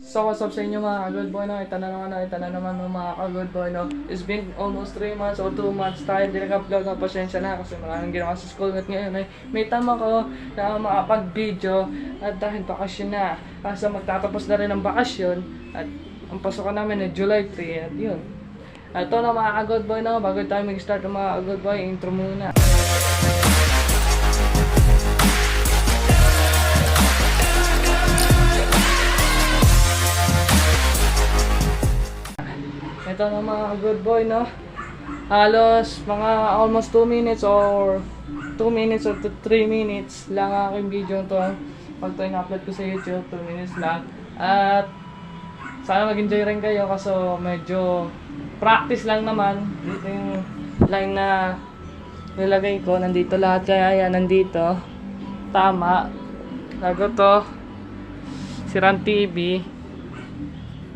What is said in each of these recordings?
So what's up sa inyo mga ka-good boy no? Ito na naman, ito na naman no, mga ka-good boy no? It's been almost 3 months or 2 months tayo hindi nag-upload ng pasensya na kasi maraming ginawa sa school at ngayon ay may tama ko na makapag-video at dahil bakasyon na kasi magtatapos na rin ang bakasyon at ang pasukan namin ay July 3 at yun ito na mga ka-good boy no? bago tayo mag-start ng mga ka-good boy intro muna Ito na mga good boy, no? Halos mga almost 2 minutes or 2 minutes or 3 minutes lang ang aking video to. Pag ito in-upload ko sa YouTube, 2 minutes lang. At sana mag-enjoy rin kayo kasi medyo practice lang naman. Dito yung line na nilagay ko. Nandito lahat kaya yan, nandito. Tama. Lago to. Siran TV.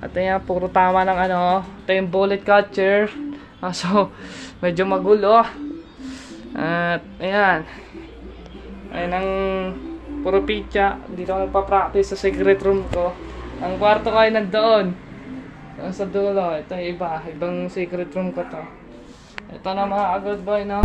At ayan, puro tama ng ano. Ito yung bullet catcher. Ah, so, medyo magulo. At ayan. Ayan ang puro pitya. Dito ako nagpa-practice sa secret room ko. Ang kwarto ko ay nandoon. Doon sa dulo. Ito yung iba. Ibang secret room ko to. Ito na mga good boy, no?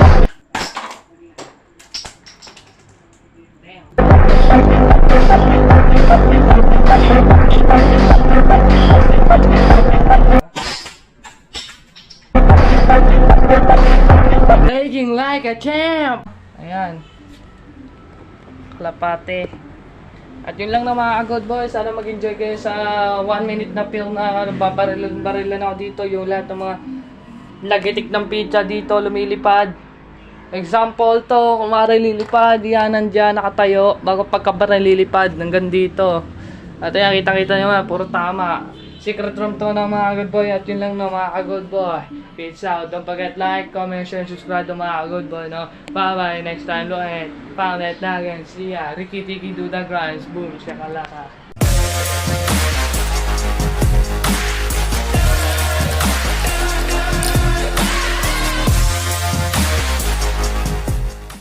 Playing like a champ! Ayan. Klapate. At yun lang na mga good boy. Sana mag-enjoy kayo sa one minute na film na babarilan ako dito. Yung lahat ng mga lagitik ng pizza dito lumilipad. Example to, kung lilipad, yan nandyan, nakatayo, bago pagkabaran lilipad, hanggang dito. At ayan, kita-kita nyo nga, puro tama. Secret room to ng mga good boy at yun lang no mga good boy. Peace out. Don't forget like, comment, share, and subscribe to mga good boy no. Bye bye. Next time lo and found it na again. See ya. Ricky Tiki do the grinds. Boom. Shakalaka.